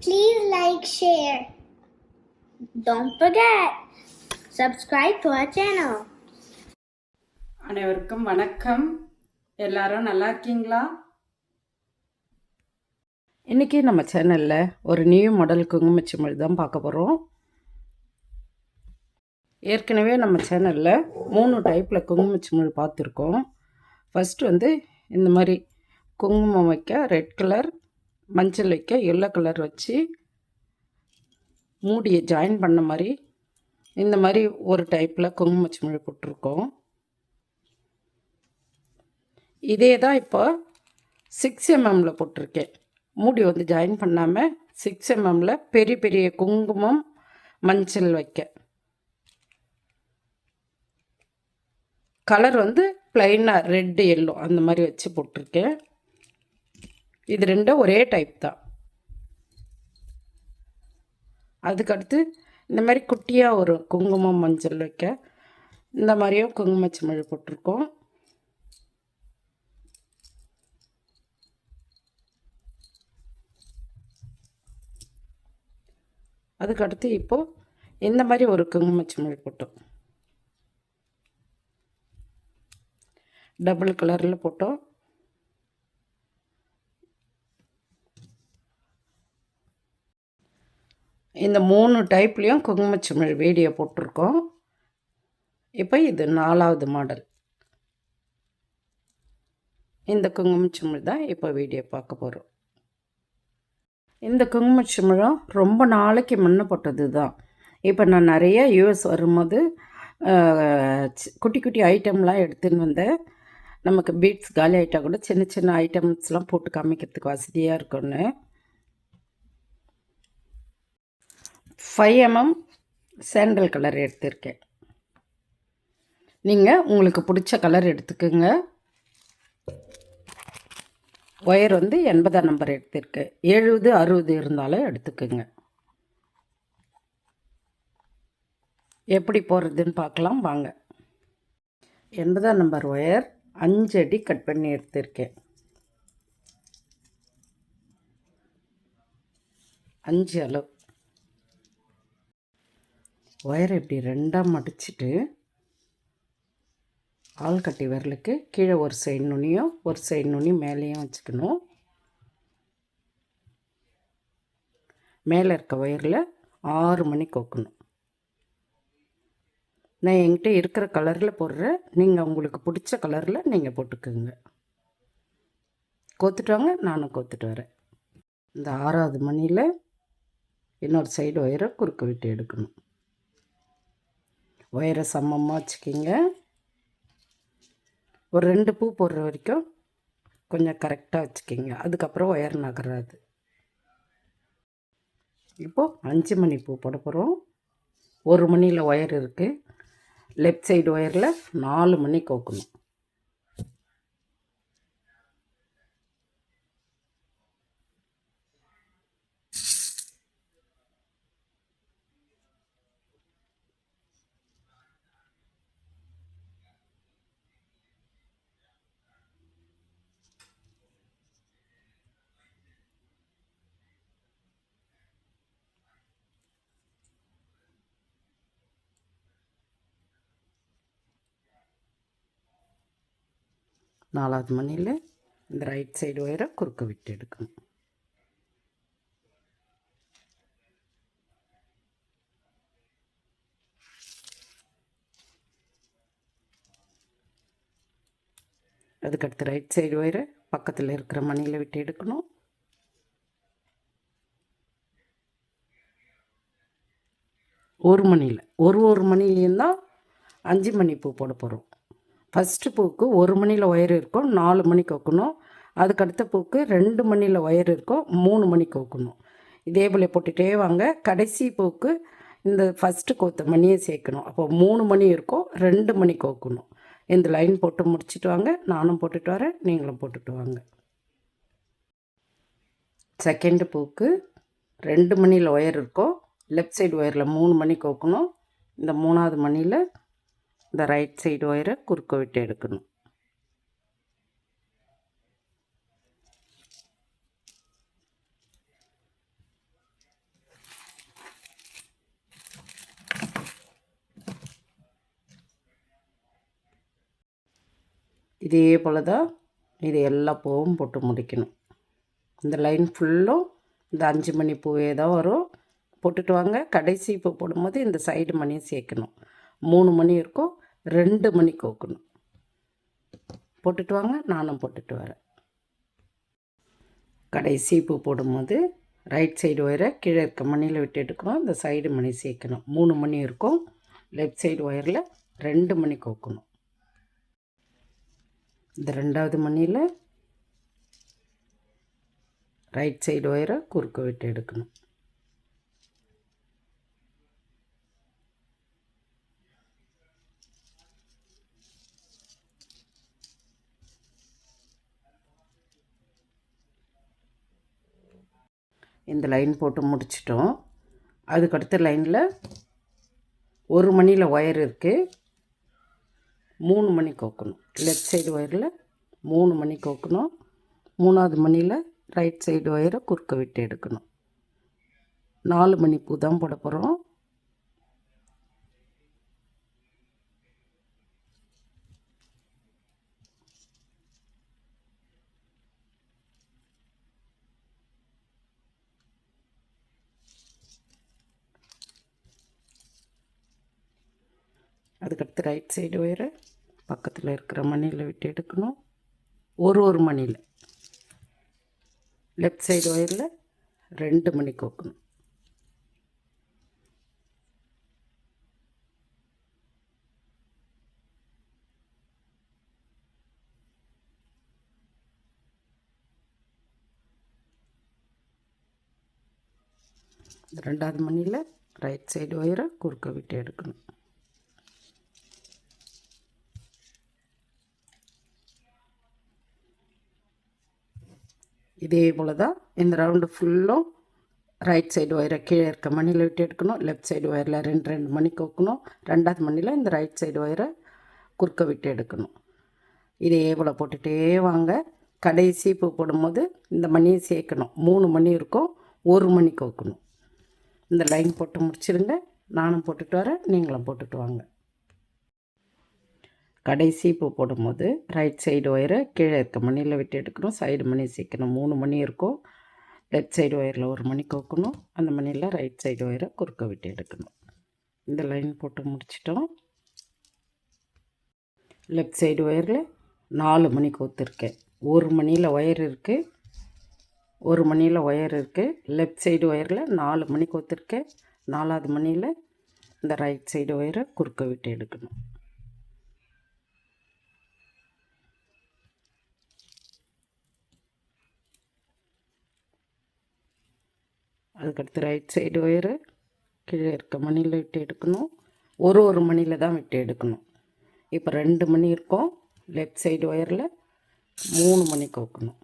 Please like, share. Don't forget, subscribe to our channel. அனைவருக்கும் வணக்கம் எல்லாரும் நல்லா இருக்கீங்களா இன்றைக்கி நம்ம சேனலில் ஒரு நியூ மாடல் குங்குமச்சிமிழ் தான் பார்க்க போகிறோம் ஏற்கனவே நம்ம சேனலில் மூணு டைப்பில் குங்குமச்சிமிழ் பார்த்துருக்கோம் ஃபஸ்ட்டு வந்து இந்த மாதிரி குங்குமம் வைக்க ரெட் கலர் மஞ்சள் வைக்க எல்லோ கலர் வச்சு மூடியை ஜாயின் பண்ண மாதிரி இந்த மாதிரி ஒரு டைப்பில் குங்குமச்சிமிழ் போட்டிருக்கோம். இதே தான் இப்போ சிக்ஸ் எம்எம்மில் போட்டிருக்கேன். மூடி வந்து ஜாயின் பண்ணாமல் சிக்ஸ் எம்எம்மில் பெரிய பெரிய குங்குமம் மஞ்சள் வைக்க. கலர் வந்து ப்ளைனாக ரெட்டு எல்லோ அந்த மாதிரி வச்சு போட்டிருக்கேன். இது ரெண்டும் ஒரே டைப் தான். அதுக்கடுத்து இந்த மாதிரி குட்டியாக ஒரு குங்குமம் மஞ்சள் வைக்க இந்த மாதிரியும் குங்குமச்சிமிழ் போட்டிருக்கோம். அதுக்கடுத்து இப்போது இந்த மாதிரி ஒரு குங்குமச்சிமிழ் போட்டோம். டபுள் கலரில் போட்டோம். இந்த மூணு டைப்லேயும் குங்குமச்சிமிழ் வீடியோ போட்டிருக்கோம். இப்போ இது நாலாவது மாடல். இந்த குங்குமச்சிமிழ் தான் இப்போ வீடியோ பார்க்க போகிறோம் இந்த குங்குமச்சிமிழம் ரொம்ப நாளைக்கு முன்ன போட்டது தான். இப்போ நான் நிறைய யூஎஸ் வரும்போது சி- குட்டி குட்டி ஐட்டம்லாம் எடுத்துன்னு வந்தேன். நமக்கு பீட்ஸ் காலி ஆகிட்டா கூட சின்ன சின்ன ஐட்டம்ஸ்லாம் போட்டு காமிக்கிறதுக்கு வசதியாக இருக்கும்னு. ஃபைவ் எம்எம் சாண்டல் கலர் எடுத்திருக்கேன். நீங்கள் உங்களுக்கு பிடிச்ச கலர் எடுத்துக்கோங்க. ஒயர் வந்து எண்பதாம் நம்பர் எடுத்திருக்கு. எழுபது அறுபது இருந்தாலும் எடுத்துக்கோங்க. எப்படி போடுறதுன்னு பார்க்கலாம் வாங்க. எண்பதாம் நம்பர் ஒயர் அஞ்சு அடி கட் பண்ணி எடுத்திருக்கேன். அஞ்சு அளவு. ஒயர் இப்படி ரெண்டாக மடிச்சிட்டு ஆள்கட்டி விரலுக்கு கீழே ஒரு சைடு நுனியும் ஒரு சைடு நுனி மேலேயும் வச்சுக்கணும். மேலே இருக்க ஒயரில் ஆறு மணி கோக்கணும். நான் என்கிட்ட இருக்கிற கலரில் போடுறேன் நீங்கள் உங்களுக்கு பிடிச்ச கலரில் நீங்கள் போட்டுக்கோங்க. கோத்துட்டு வாங்க நானும் கோத்துட்டு வரேன். இந்த ஆறாவது மணியில் இன்னொரு சைடு ஒயரை குறுக்க விட்டு எடுக்கணும். ஒயரை சமமாக வச்சுக்கிங்க. ஒரு ரெண்டு பூ போடுற வரைக்கும் கொஞ்சம் கரெக்டாக வச்சுக்கிங்க. அதுக்கப்புறம் ஒயர் நகராது இப்போது அஞ்சு மணி பூ போட போகிறோம் ஒரு மணியில் ஒயர் இருக்குது லெஃப்ட் சைடு ஒயரில் நாலு மணி கோக்கணும். நாலாவது மணியில் இந்த ரைட் சைடு ஒயரை குறுக்க விட்டு எடுக்கணும். அதுக்கடுத்து ரைட் சைடு ஒயரை பக்கத்தில் இருக்கிற மணியில் விட்டு எடுக்கணும். ஒரு மணியில் ஒரு ஒரு மணிலேயும் தான் அஞ்சு மணி பூ போட போகிறோம் ஃபஸ்ட்டு பூக்கு ஒரு மணியில் ஒயர் இருக்கும் நாலு மணிக்கு வைக்கணும் அதுக்கடுத்த பூக்கு ரெண்டு மணியில் ஒயர் இருக்கும் மூணு மணிக்கு வைக்கணும் இதே போல் போட்டுகிட்டே வாங்க. கடைசி பூக்கு இந்த ஃபஸ்ட்டு கோத்த மணியை சேர்க்கணும். அப்போ மூணு மணி இருக்கும் ரெண்டு மணிக்கு வைக்கணும் இந்த லைன் போட்டு முடிச்சுட்டு வாங்க. நானும் போட்டுட்டு வரேன் நீங்களும் போட்டுட்டு வாங்க. செகண்டு பூக்கு ரெண்டு மணியில் ஒயர் இருக்கும். லெஃப்ட் சைடு ஒயரில் மூணு மணிக்கு வைக்கணும் இந்த மூணாவது மணியில் இந்த ரைட் சைடு ஒயரை குறுக்க விட்டு எடுக்கணும். இதே போல் தான் இது எல்லா பூவும் போட்டு முடிக்கணும். இந்த லைன் ஃபுல்லும் இந்த அஞ்சு மணி பூவே தான் வரும். போட்டுட்டு வாங்க. கடைசி பூ போடும்போது இந்த சைடு மணியும் சேர்க்கணும். மூணு மணி இருக்கும் ரெண்டு மணி கோக்கணும். போட்டுட்டு வாங்க நானும் போட்டுட்டு வரேன். கடைசி பூ போடும்போது ரைட் சைடு ஒயரை கீழே இருக்க மணியில் விட்டு எடுக்கணும் இந்த சைடு மணி சேர்க்கணும். மூணு மணி இருக்கும் லெஃப்ட் சைடு ஒயரில் ரெண்டு மணி கோக்கணும். இந்த ரெண்டாவது மணியில் ரைட் சைடு ஒயரை குறுக்க விட்டு எடுக்கணும். இந்த லைன் போட்டு முடிச்சிட்டோம். அதுக்கடுத்த லைனில் ஒரு மணியில் ஒயர் இருக்குது மூணு மணி கோக்கணும். லெஃப்ட் சைடு ஒயரில் மூணு மணி கோக்கணும். மூணாவது மணியில் ரைட் சைடு ஒயரை குறுக்க விட்டு எடுக்கணும். நாலு மணி பூ தான் போட போகிறோம் அதுக்கடுத்து ரைட் சைடு ஒயரை பக்கத்தில் இருக்கிற மணியில் விட்டு எடுக்கணும். ஒரு ஒரு மணியில். லெஃப்ட் சைடு ஒயரில் ரெண்டு மணி கோக்கணும். ரெண்டாவது மணியில் ரைட் சைடு ஒயரை குறுக்க விட்டு எடுக்கணும். இதே போல் தான் இந்த ரவுண்டு ஃபுல்லும் ரைட் சைடு ஒயரை கீழே இருக்க மணியில் விட்டு எடுக்கணும் லெஃப்ட் சைடு ஒயரில் ரெண்டு ரெண்டு மணி கோக்கணும் ரெண்டாவது மணியில் இந்த ரைட் சைடு ஒயரை குறுக்க விட்டு எடுக்கணும். இதே போல் போட்டுகிட்டே வாங்க. கடைசி பூ போடும்போது இந்த மணியை சேர்க்கணும். மூணு மணி இருக்கும் ஒரு மணி கோக்கணும். இந்த லைன் போட்டு முடிச்சிடுங்க நானும் போட்டுட்டு வரேன் நீங்களும் போட்டுட்டு வாங்க. கடைசி பூ போடும்போது ரைட் சைடு ஒயரை கீழே இருக்க மணியில் விட்டு எடுக்கணும். சைடு மணி சேர்க்கணும் மூணு மணி இருக்கும். லெஃப்ட் சைடு ஒயரில் ஒரு மணி கோக்கணும். அந்த மணியில் ரைட் சைடு ஒயரை குறுக்க விட்டு எடுக்கணும். இந்த லைன் போட்டு முடிச்சிட்டோம். லெஃப்ட் சைடு ஒயரில் நாலு மணி கோத்துருக்கேன் ஒரு மணியில் ஒயர் இருக்குது ஒரு மணியில் ஒயர் இருக்குது லெஃப்ட் சைடு ஒயரில் நாலு மணி கோத்துருக்கேன் நாலாவது மணியில் இந்த ரைட் சைடு ஒயரை குறுக்க விட்டு எடுக்கணும். அதுக்கடுத்து ரைட் சைடு ஒயரு கீழே இருக்க மணியில் விட்டு எடுக்கணும். ஒரு ஒரு மணியில் தான் விட்டு எடுக்கணும். இப்போ ரெண்டு மணி இருக்கும். லெஃப்ட் சைடு ஒயரில் மூணு மணி கோக்கணும்.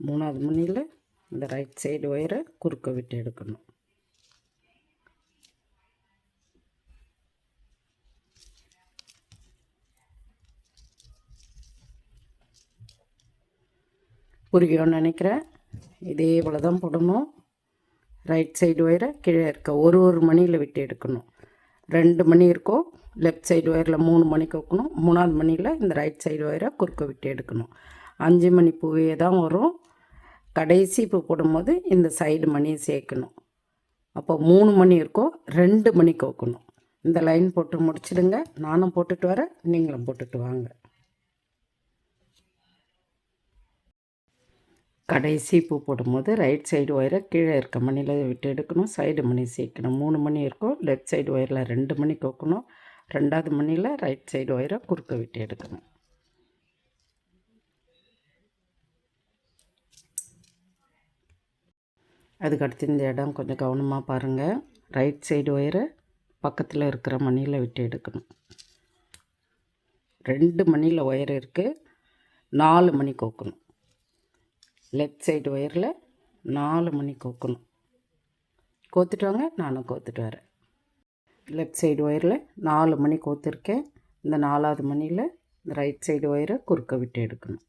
மூணாவது மணியில் இந்த ரைட் சைடு ஒயரை குறுக்க விட்டு எடுக்கணும். புரியும்னு நினைக்கிறேன். இதே போல் தான் போடணும். ரைட் சைடு ஒயரை கீழே இருக்க ஒரு ஒரு மணியில் விட்டு எடுக்கணும். ரெண்டு மணி இருக்கும் லெஃப்ட் சைடு ஒயரில் மூணு மணிக்கு வைக்கணும். மூணாவது மணியில் இந்த ரைட் சைடு ஒயரை குறுக்க விட்டு எடுக்கணும். அஞ்சு மணி பூவே தான் வரும். கடைசி பூ போடும்போது இந்த சைடு மணியை சேர்க்கணும். அப்போ மூணு மணி இருக்கும் ரெண்டு மணிக்கு வைக்கணும் இந்த லைன் போட்டு முடிச்சிடுங்க. நானும் போட்டுட்டு வரேன் நீங்களும் போட்டுட்டு வாங்க. கடைசி பூ போடும்போது ரைட் சைடு ஒயரை கீழே இருக்க மணியில் விட்டு எடுக்கணும். சைடு மணி சேர்க்கணும். மூணு மணி இருக்கும் லெஃப்ட் சைடு ஒயரில் ரெண்டு மணி கோக்கணும். ரெண்டாவது மணியில் ரைட் சைடு ஒயரை குறுக்க விட்டு எடுக்கணும். அதுக்கடுத்து இந்த இடம் கொஞ்சம் கவனமாக பாருங்கள் ரைட் சைடு ஒயரை பக்கத்தில் இருக்கிற மணியில் விட்டு எடுக்கணும். ரெண்டு மணியில் ஒயர் இருக்குது நாலு மணி கோக்கணும். லெஃப்ட் சைடு ஒயரில் நாலு மணி கோக்கணும். கோத்துட்டு வாங்க நானும் கோத்துட்டு வரேன். லெஃப்ட் சைடு ஒயரில் நாலு மணி கோத்துருக்கேன். இந்த நாலாவது மணியில் இந்த ரைட் சைடு ஒயரை குறுக்க விட்டு எடுக்கணும்.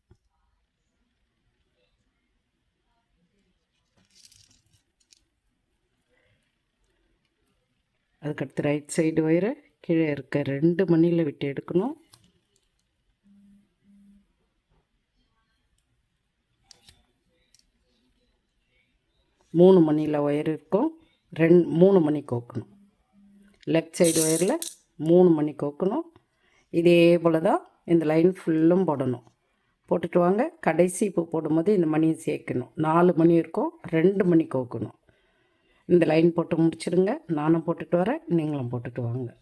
அதுக்கடுத்து ரைட் சைடு ஒயரை கீழே இருக்க ரெண்டு மணியில் விட்டு எடுக்கணும். மூணு மணியில் ஒயர் இருக்கும். ரெண் மூணு மணி கோக்கணும். லெஃப்ட் சைடு ஒயரில் மூணு மணி கோக்கணும். இதே போல் தான் இந்த லைன் ஃபுல்லும் போடணும். போட்டுட்டு வாங்க. கடைசி இப்போ போடும்போது இந்த மணியை சேர்க்கணும். நாலு மணி இருக்கும். ரெண்டு மணி கோக்கணும். இந்த லைன் போட்டு முடிச்சிடுங்க நானும் போட்டுட்டு வரேன். நீங்களும் போட்டுட்டு வாங்க.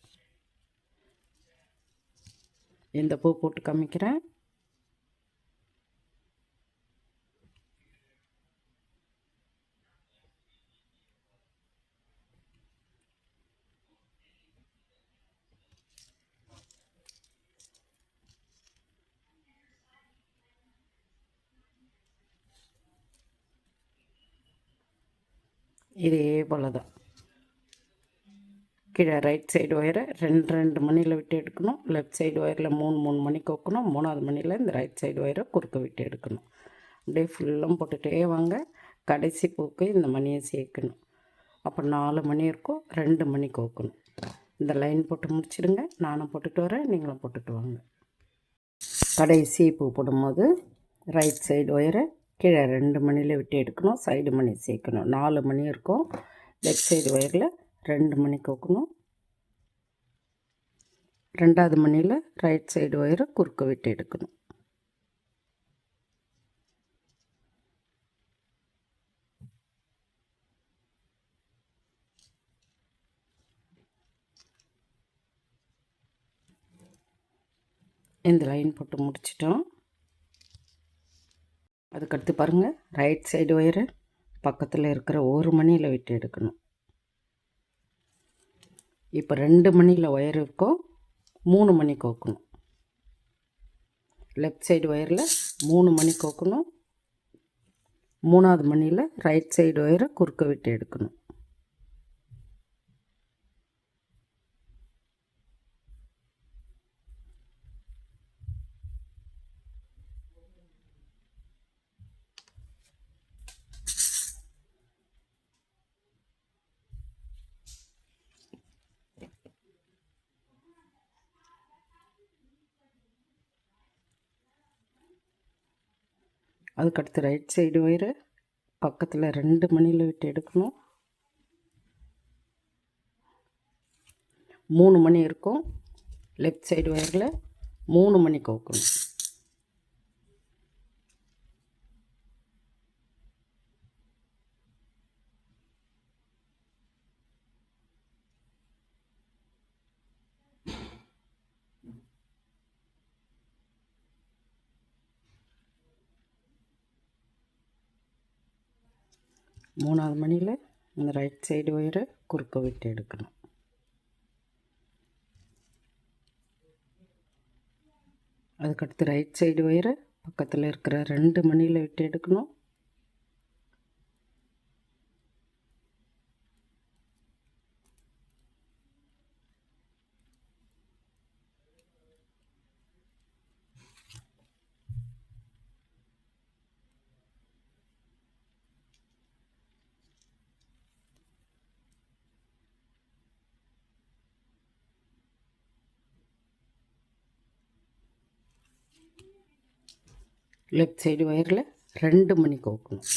இந்த பூ போட்டு காமிக்கிறேன். இதே போல் தான் கீழே ரைட் சைடு ஒயரை ரெண்டு ரெண்டு மணியில் விட்டு எடுக்கணும். லெஃப்ட் சைடு ஒயரில் மூணு மூணு மணிக்கு வைக்கணும். மூணாவது மணியில் இந்த ரைட் சைடு ஒயரை குறுக்க விட்டு எடுக்கணும். அப்படியே ஃபுல்லும் போட்டுகிட்டே வாங்க. கடைசி பூக்கு இந்த மணியை சேர்க்கணும். அப்போ நாலு மணி இருக்கும். ரெண்டு மணிக்கு வைக்கணும். இந்த லைன் போட்டு முடிச்சிடுங்க. நானும் போட்டுட்டு வரேன். நீங்களும் போட்டுட்டு வாங்க. கடைசி பூ போடும்போது ரைட் சைடு ஒயரை கீழே ரெண்டு மணியில் விட்டு எடுக்கணும் சைடு மணி சேர்க்கணும். நாலு மணி இருக்கும். லெஃப்ட் சைடு ஒயரில் ரெண்டு மணி கோக்கணும் ரெண்டாவது மணியில் ரைட் சைடு ஒயரை குறுக்க விட்டு எடுக்கணும். இந்த லைன் போட்டு முடிச்சிட்டோம். அதுக்கடுத்து பாருங்கள் ரைட் சைடு ஒயரு பக்கத்தில் இருக்கிற ஒரு மணியில் விட்டு எடுக்கணும். இப்போ ரெண்டு மணியில் ஒயர் இருக்கும் மூணு மணி கோக்கணும். லெஃப்ட் சைடு ஒயரில் மூணு மணி கோக்கணும். மூணாவது மணியில் ரைட் சைடு ஒயரை குறுக்க விட்டு எடுக்கணும். அதுக்கடுத்து ரைட் சைடு ஒயரு பக்கத்தில் ரெண்டு மணியில் விட்டு எடுக்கணும். மூணு மணி இருக்கும். லெஃப்ட் சைடு ஒயரில் மூணு மணி கோக்கணும். மூணாவது மணியில் இந்த ரைட் சைடு ஒயரை குறுக்க விட்டு எடுக்கணும். அதுக்கடுத்து ரைட் சைடு ஒயரை பக்கத்தில் இருக்கிற ரெண்டு மணியில் விட்டு எடுக்கணும். லெஃப்ட் சைடு ஒயரில் ரெண்டு மணி கோக்கணும்.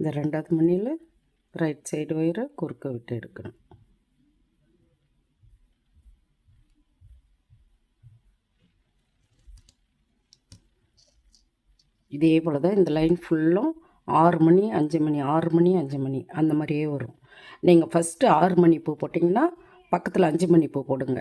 இந்த ரெண்டாவது மணியில் ரைட் சைடு ஒயரை குறுக்க விட்டு எடுக்கணும். இதே போல் தான் இந்த லைன் ஃபுல்லும் ஆறு மணி அஞ்சு மணி ஆறு மணி அஞ்சு மணி அந்த மாதிரியே வரும். நீங்கள் ஃபஸ்ட்டு ஆறு மணி பூ போட்டிங்கன்னா பக்கத்தில் அஞ்சு மணி பூ போடுங்க.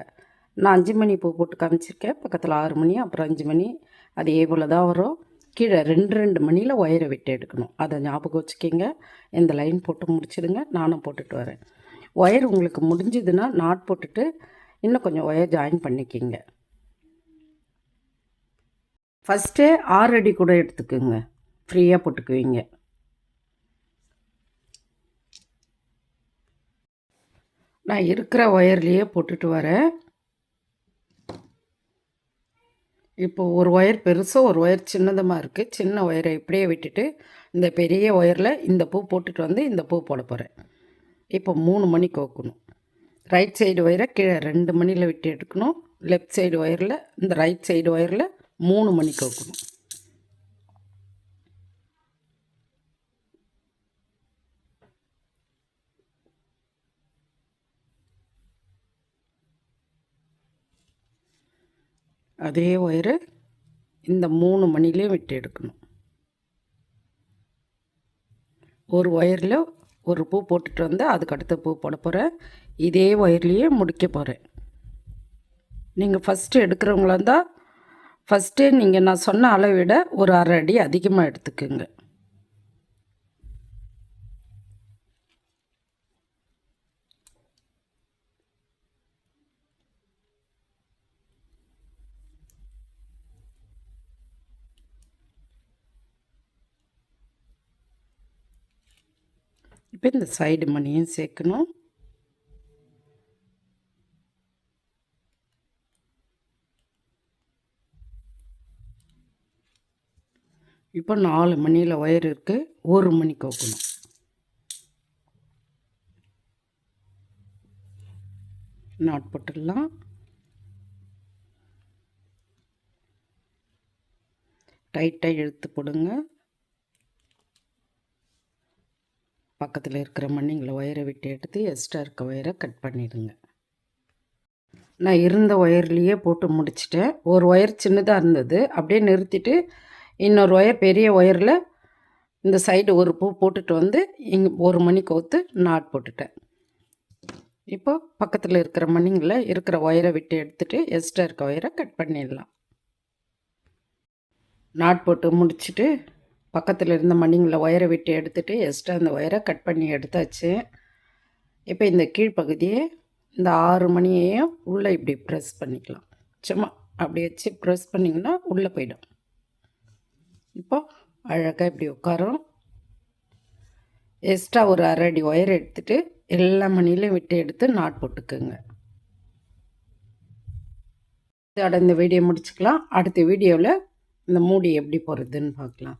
நான் அஞ்சு மணி பூ போட்டு காமிச்சிருக்கேன். பக்கத்தில் ஆறு மணி அப்புறம் அஞ்சு மணி அதே போல் தான் வரும். கீழே ரெண்டு ரெண்டு மணியில் ஒயரை விட்டு எடுக்கணும். அதை ஞாபகம் வச்சுக்கிங்க. இந்த லைன் போட்டு முடிச்சிடுங்க. நானும் போட்டுட்டு வரேன். ஒயர் உங்களுக்கு முடிஞ்சதுன்னா நாட் போட்டுட்டு இன்னும் கொஞ்சம் ஒயர் ஜாயின் பண்ணிக்கிங்க. ஃபஸ்ட்டு ஆறு அடி கூட எடுத்துக்கோங்க. ஃப்ரீயாக போட்டுக்குவீங்க. நான் இருக்கிற ஒயர்லேயே போட்டுட்டு வரேன். இப்போ ஒரு ஒயர் பெருசாக ஒரு ஒயர் சின்னதமாக இருக்குது சின்ன ஒயரை இப்படியே விட்டுட்டு இந்த பெரிய ஒயரில் இந்த பூ போட்டுட்டு வந்து இந்த பூ போட போகிறேன் இப்போ மூணு மணி கோக்கணும். ரைட் சைடு ஒயரை கீழே ரெண்டு மணியில் விட்டு எடுக்கணும். லெஃப்ட் சைடு ஒயரில் இந்த ரைட் சைடு ஒயரில் மூணு மணி கோக்கணும். அதே ஒயரு இந்த மூணு மணிலையும் விட்டு எடுக்கணும். ஒரு ஒயரில் ஒரு பூ போட்டுட்டு வந்து அதுக்கு அடுத்த பூ போட போகிறேன் இதே ஒயர்லேயே முடிக்க போகிறேன் நீங்கள் ஃபஸ்ட்டு எடுக்கிறவங்களா இருந்தால் ஃபஸ்ட்டு நீங்கள் நான் சொன்ன அளவை விட ஒரு அரை அடி அதிகமாக எடுத்துக்கோங்க. இப்போ இந்த சைடு மணியும் சேர்க்கணும். இப்போ நாலு மணியில் ஒயர் இருக்குது ஒரு மணி கோக்கணும். நாட் போட்டுடலாம். டைட்டாக இழுத்து போடுங்க. பக்கத்தில் இருக்கிற மண்ணிங்களை ஒயரை விட்டு எடுத்து எக்ஸ்ட்ரா இருக்க ஒயரை கட் பண்ணிடுங்க. நான் இருந்த ஒயர்லேயே போட்டு முடிச்சிட்டேன். ஒரு ஒயர் சின்னதாக இருந்தது. அப்படியே நிறுத்திட்டு இன்னொரு ஒயர் பெரிய ஒயரில் இந்த சைடு ஒரு பூ போட்டுட்டு வந்து இங்கே ஒரு மணி கோத்து நாட் போட்டுட்டேன். இப்போ பக்கத்தில் இருக்கிற மணிங்களை இருக்கிற ஒயரை விட்டு எடுத்துகிட்டு எக்ஸ்ட்ரா இருக்க ஒயரை கட் பண்ணிடலாம். நாட் போட்டு முடிச்சுட்டு பக்கத்தில் இருந்த மணிங்களை ஒயரை விட்டு எடுத்துட்டு எக்ஸ்ட்ரா அந்த ஒயரை கட் பண்ணி எடுத்தாச்சு. இப்போ இந்த கீழ்ப்பகுதியை இந்த ஆறு மணியையும் உள்ளே இப்படி ப்ரெஸ் பண்ணிக்கலாம். சும்மா அப்படி வச்சு ப்ரெஸ் பண்ணிங்கன்னா உள்ளே போயிடும். இப்போ அழகாக இப்படி உட்காரும். எக்ஸ்ட்ரா ஒரு அரை அடி ஒயர் எடுத்துட்டு எல்லா மணிலையும் விட்டு எடுத்து நாட் போட்டுக்குங்க. இதோட இந்த வீடியோ முடிச்சுக்கலாம். அடுத்த வீடியோவில் இந்த மூடி எப்படி போகிறதுன்னு பார்க்கலாம்.